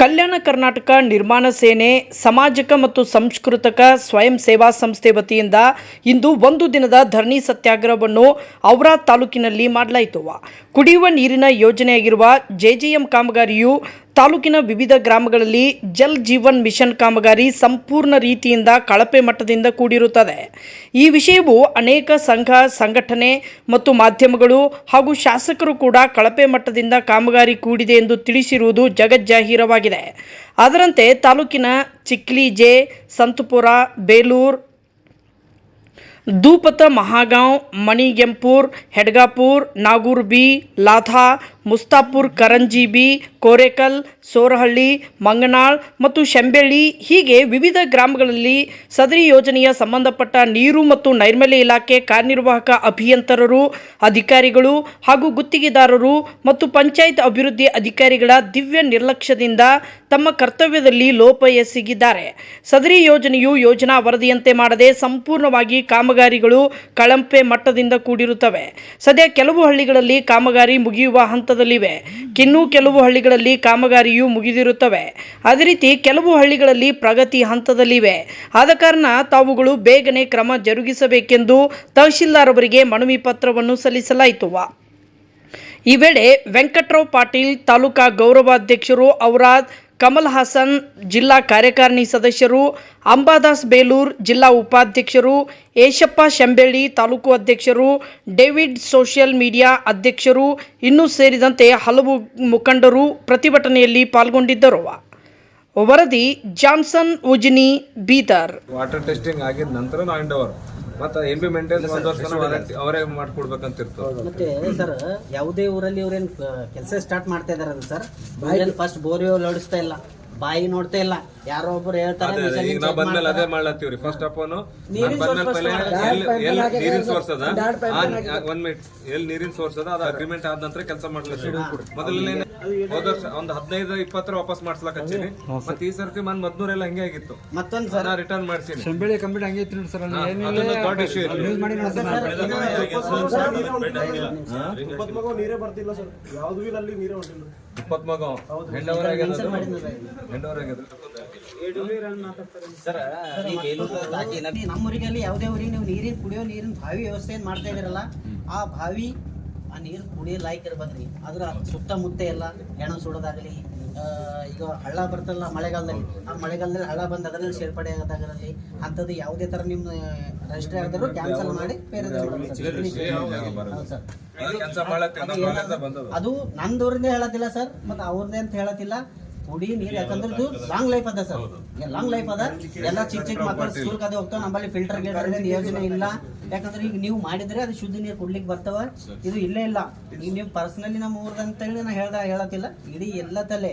ಕಲ್ಯಾಣ ಕರ್ನಾಟಕ ನಿರ್ಮಾಣ ಸೇನೆ, ಸಾಮಾಜಿಕ ಮತ್ತು ಸಂಸ್ಕೃತಕ ಸ್ವಯಂ ಸೇವಾ ಸಂಸ್ಥೆ ವತಿಯಿಂದ ಇಂದು ಒಂದು ದಿನದ ಧರಣಿ ಸತ್ಯಾಗ್ರಹವನ್ನು ಔರಾ ತಾಲೂಕಿನಲ್ಲಿ ಮಾಡಲಾಯಿತು. ಕುಡಿಯುವ ನೀರಿನ ಯೋಜನೆಯಾಗಿರುವ ಜೆಜೆಎಂ ಕಾಮಗಾರಿಯು ತಾಲೂಕಿನ ವಿವಿಧ ಗ್ರಾಮಗಳಲ್ಲಿ ಜಲ್ ಜೀವನ್ ಮಿಷನ್ ಕಾಮಗಾರಿ ಸಂಪೂರ್ಣ ರೀತಿಯಿಂದ ಕಳಪೆ ಮಟ್ಟದಿಂದ ಕೂಡಿರುತ್ತದೆ. ಈ ವಿಷಯವು ಅನೇಕ ಸಂಘ, ಸಂಘಟನೆ ಮತ್ತು ಮಾಧ್ಯಮಗಳು ಹಾಗೂ ಶಾಸಕರು ಕೂಡ ಕಳಪೆ ಮಟ್ಟದಿಂದ ಕಾಮಗಾರಿ ಕೂಡಿದೆ ಎಂದು ತಿಳಿಸಿರುವುದು ಜಗಜ್ಜಾಹೀರವಾಗಿದೆ. ಅದರಂತೆ ತಾಲೂಕಿನ ಚಿಕ್ಲಿಜೆ, ಸಂತಪುರ, ಬೇಲೂರು, ದೂಪತ ಮಹಾಗಾಂವ್, ಮಣಿಗೆಂಪೂರ್, ಹೆಡ್ಗಾಪುರ್, ನಾಗೂರ್ ಬಿ, ಲಾಥಾ ಮುಸ್ತಾಪುರ್, ಕರಂಜೀಬಿ, ಕೋರೆಕಲ್, ಸೋರಹಳ್ಳಿ, ಮಂಗನಾಳ್ ಮತ್ತು ಶೆಂಬೆಳ್ಳಿ ಹೀಗೆ ವಿವಿಧ ಗ್ರಾಮಗಳಲ್ಲಿ ಸದರಿ ಯೋಜನೆಯ ಸಂಬಂಧಪಟ್ಟ ನೀರು ಮತ್ತು ನೈರ್ಮಲ್ಯ ಇಲಾಖೆ ಕಾರ್ಯನಿರ್ವಾಹಕ ಅಭಿಯಂತರರು, ಅಧಿಕಾರಿಗಳು ಹಾಗೂ ಗುತ್ತಿಗೆದಾರರು ಮತ್ತು ಪಂಚಾಯತ್ ಅಭಿವೃದ್ಧಿ ಅಧಿಕಾರಿಗಳ ದಿವ್ಯ ನಿರ್ಲಕ್ಷ್ಯದಿಂದ ತಮ್ಮ ಕರ್ತವ್ಯದಲ್ಲಿ ಲೋಪ ಎಸಗಿದ್ದಾರೆ ಸದರಿ ಯೋಜನೆಯು ಯೋಜನಾ ವರದಿಯಂತೆ ಮಾಡದೆ ಸಂಪೂರ್ಣವಾಗಿ ಕಾಮಗಾರಿಗಳು ಕಳಂಪೆ ಮಟ್ಟದಿಂದ ಕೂಡಿರುತ್ತವೆ. ಸದ್ಯ ಕೆಲವು ಹಳ್ಳಿಗಳಲ್ಲಿ ಕಾಮಗಾರಿ ಮುಗಿಯುವ ಹಂತದಲ್ಲಿವೆ ಇನ್ನೂ ಕೆಲವು ಹಳ್ಳಿಗಳಲ್ಲಿ ಕಾಮಗಾರಿಯು ಮುಗಿದಿರುತ್ತವೆ. ಅದೇ ರೀತಿ ಕೆಲವು ಹಳ್ಳಿಗಳಲ್ಲಿ ಪ್ರಗತಿ ಹಂತದಲ್ಲಿವೆ. ಆದ ಕಾರಣ ತಾವುಗಳು ಬೇಗನೆ ಕ್ರಮ ಜರುಗಿಸಬೇಕೆಂದು ತಹಶೀಲ್ದಾರ್ ಅವರಿಗೆ ಮನವಿ ಪತ್ರವನ್ನು ಸಲ್ಲಿಸಲಾಯಿತು. ಈ ವೇಳೆ ವೆಂಕಟ್ರಾವ್ ಪಾಟೀಲ್ ತಾಲೂಕಾ ಗೌರವಾಧ್ಯಕ್ಷರು ಔರಾದ್ ಕಮಲ್ ಹಾಸನ್, ಜಿಲ್ಲಾ ಕಾರ್ಯಕಾರಿಣಿ ಸದಸ್ಯರು, ಅಂಬಾದಾಸ್ ಬೇಲೂರ್, ಜಿಲ್ಲಾ ಉಪಾಧ್ಯಕ್ಷರು ಏಷಪ್ಪ ಶಂಬೇಳಿ ತಾಲೂಕು ಅಧ್ಯಕ್ಷರು, ಡೇವಿಡ್ ಸೋಷಿಯಲ್ ಮೀಡಿಯಾ ಅಧ್ಯಕ್ಷರು, ಇನ್ನೂ ಸೇರಿದಂತೆ ಹಲವು ಮುಖಂಡರು ಪ್ರತಿಭಟನೆಯಲ್ಲಿ ಪಾಲ್ಗೊಂಡಿದ್ದರು. ವರದಿ Johnson Ujni, Bidar. Water testing ಆಗಿದ ನಂತರ ಮತ್ತೆ ಎನ್ ಬಿ ಮೇಂಟೆನ್ಸ್ ಒಂದ್ ವರ್ಷ ವಾರಂಟಿ ಅವರೇ ಮಾಡ್ಕೊಡ್ಬೇಕಂತ ಇರ್ತದೆ. ಮತ್ತೆ ಸರ್ ಯಾವುದೇ ಊರಲ್ಲಿ ಇವ್ರೇನ್ ಕೆಲಸ ಸ್ಟಾರ್ಟ್ ಮಾಡ್ತಾ ಇದಾರಲ್ಲ ಸರ್? ಫಸ್ಟ್ ಬೋರಿಯೋ ಲೋಡಿಸ್ತಾ ಇಲ್ಲ. ಬಾಯಿ ನೋಡ್ತಾ ಇಲ್ಲ. ಯಾರೋ ಒಬ್ರು ಹೇಳ್ತಾರೆ ಅದೇ ಈಗ ನಾವು ಬಂದ್ಮೇಲೆ ಅದೇ. ಮಾಡ್ಲತ್ತೀವ್ರಿ. ಫಸ್ಟ್ ಆಫ್ ಆಲ್ ನೀರಿನ್ ಬಂದ್ಮೇಲೆ source ಪೈಲೆ first ಎಲ್ಲಿ ಎಲ್ಲಿ ನೀರಿನ ಸೋರ್ಸ್ ಅದ? ಒಂದ್ ಮಿನಿಟ್ ಎಲ್ಲಿ ನೀರಿನ ಸೋರ್ಸ್ ಅದ? ಅದು ಅಗ್ರಿಮೆಂಟ್ ಆದ ನಂತರ ಕೆಲಸ ಮಾಡ್ಲತ್ತೀವಿ ಮೊದಲನೇ ಹೋದ ವರ್ಷ ಒಂದ್ ಹದಿನೈದು ಇಪ್ಪತ್ತರ ವಾಪಸ್ ಮಾಡ್ಸ್ಲಕ್ ಹಚ್ಚೀನಿ. ಮತ್ತೆ ಈ ಸರ್ತಿ ಮನ್ ಮದ್ನೂರೆಲ್ಲ ಹಂಗೆ ಆಗಿತ್ತು. ಮತ್ತೊಂದ್ ಸರ್. ನಾ ರಿಟರ್ನ್ ಮಾಡ್ಸೀನಿ. ಬೆಳೆ ಕಂಪ್ಲೀಟ್ ಹಂಗೆ ಐತಿ ನೋಡಿ ಸರ್ ಅಲ್ಲಿ ಏನಿಲ್ಲ. ಅದನ್ನ ದೊಡ್ಡ ಇಶ್ಯೂ ಯೂಸ್ ಮಾಡಿ ನೋಡಿ ಸರ್. ಮಗ ಹೆಂಡ್ ಓವರ್ ಆಗ್ಯದ ಹೆಂಡ್ ಓವರ್ ಆಗ್ಯದ ಸರ್ ಮಗ ಯಾವುದೇ ಊರಿಗೆ ನೀವು ನೀರಿನ ಕುಡಿಯೋ ನೀರಿನ ಬಾವಿ ವ್ಯವಸ್ಥೆಯನ್ನು ಮಾಡ್ತಾ ಇದಿರಲ್ಲ ಆ ಬಾವಿ ಆ ನೀರು ಕುಡಿಯೋ ಲಾಯ್ಕ್ ಇರ್ಬೇಕ್ರಿ ಅದ್ರ ಸುತ್ತಮುತ್ತ ಎಲ್ಲ ಹೆಣ ಸುಡೋದಾಗ್ಲಿ ಈಗ ಹಳ್ಳ ಬರ್ತಲ್ಲ ಮಳೆಗಾಲದಲ್ಲಿ. ಆ ಮಳೆಗಾಲದಲ್ಲಿ ಹಳ್ಳ ಬಂದು ಅದರಲ್ಲಿ ಸೇರ್ಪಡೆ ಆಗೋದಾಗಲಿ ಅಂಥದ್ದು ಯಾವುದೇ ಥರ ನಿಮ್ಮ ರಿಜಿಸ್ಟರ್ ಆಗಿದ್ರು ಕ್ಯಾನ್ಸಲ್ ಮಾಡಿ ಬೇರೆ ಅದು ಏನಾದ್ರು- ಹೇಳೋದಿಲ್ಲ ಸರ್ ಮತ್ತೆ ಅವ್ರದ್ದೇ ಅಂತ ಹೇಳತ್ತಿಲ್ಲ. ಕುಡಿ ನೀರು ಯಾಕಂದ್ರೆ ಇದು ಲಾಂಗ್ ಲೈಫ್ ಅದ ಸರ್. ಲಾಂಗ್ ಲೈಫ್ ಅದ. ಎಲ್ಲ ಚಿಕ್ಕ ಚಿಕ್ಕ ಮಕ್ಕಳು ಸ್ಕೂಲ್ ಕದೆ ಹೋಗ್ತಾವ ನಮ್ಮಲ್ಲಿ ಫಿಲ್ಟರ್ ಗೇಟ್ ಏನ್ ಯೋಜನೆ ಇಲ್ಲ. ಯಾಕಂದ್ರೆ ಈಗ ನೀವು ಮಾಡಿದ್ರೆ ಅದು ಶುದ್ಧ ನೀರು ಕುಡ್ಲಿಕ್ಕೆ ಬರ್ತಾವ. ಇದು ಇಲ್ಲೇ ಇಲ್ಲ. ಈಗ ನೀವು ಪರ್ಸನಲಿ ನಮ್ಮ ಊರ್ದ ಅಂತ ಹೇಳಿ ನಾ ಹೇಳ್ದ ಹೇಳತ್ತಿಲ್ಲ. ಇಡೀ ಎಲ್ಲ ತಲೆ.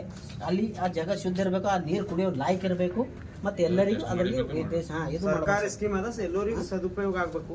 ಅಲ್ಲಿ ಆ ಜಾಗ ಶುದ್ಧ ಇರಬೇಕು ಆ ನೀರು ಕುಡಿಯೋ ಲಾಯ್ಕ್ ಇರಬೇಕು. ಮತ್ತೆ ಎಲ್ಲರಿಗೂ ಅದರಲ್ಲಿ ಸರ್ಕಾರಿ ಸ್ಕೀಮ್ ಅದ ಎಲ್ಲರಿಗೂ ಸದುಪಯೋಗ ಆಗ್ಬೇಕು.